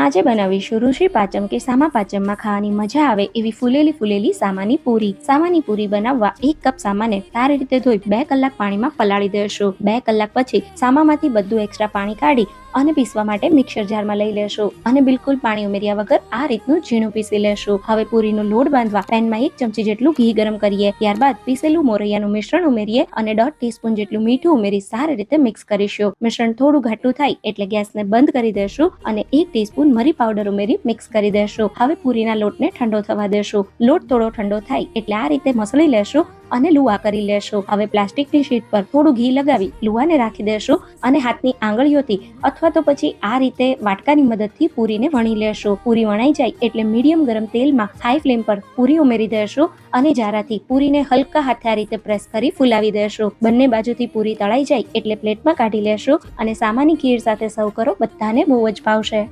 આજે બનાવીશું ઋષિ પાચમ કે સામા પાચમમાં ખાવાની મજા આવે એવી ફૂલેલી ફૂલેલી સામાની પૂરી. સામાની પૂરી બનાવવા એક કપ સામાને સારી રીતે ધોઈ બે કલાક પાણીમાં પલાળી દેશો. બે કલાક પછી સામામાંથી બધું એક્સ્ટ્રા પાણી કાઢી અને પીસવા માટે મિક્સર જારમાં લઈ લેશું અને બિલકુલ પાણી ઉમેર્યા વગર આ રીતનું ઝીણું પીસી લેશું. હવે પૂરીનો લોટ બાંધવા પેનમાં એક ચમચી જેટલું ઘી ગરમ કરીએ. ત્યારબાદ પીસેલું મોરૈયાનું મિશ્રણ ઉમેરીએ અને દોઢ ટીસ્પૂન જેટલું મીઠું ઉમેરી સારી રીતે મિક્સ કરીશું. મિશ્રણ થોડું ઘાટું થાય એટલે ગેસને બંધ કરી દેશું અને એક ટીસ્પૂન મરી પાવડર ઉમેરી મિક્સ કરી દેશું. હવે પૂરીના લોટને ઠંડો થવા દેશું. લોટ થોડો ઠંડો થાય એટલે આ રીતે મસળી લેશું અને લુવા કરી લેશું. હવે પ્લાસ્ટિકની શીટ પર થોડું ઘી લગાવી લુવાને રાખી દેશું અને હાથની આંગળીઓથી અથવા તો પછી આ રીતે વાટકાની મદદથી પૂરીને વણી લેશું. પૂરી વણાઈ જાય એટલે મીડિયમ ગરમ તેલમાં હાઈ ફ્લેમ પર પૂરી ઉમેરી દેશું અને જારાથી પૂરીને હલકા હાથે આ રીતે પ્રેસ કરી ફુલાવી દેશું. બંને બાજુથી પૂરી તળાઈ જાય એટલે પ્લેટમાં કાઢી લેશું અને સામાન્ય ખીર સાથે સર્વ કરો બધાને બહુ જ ભાવશે.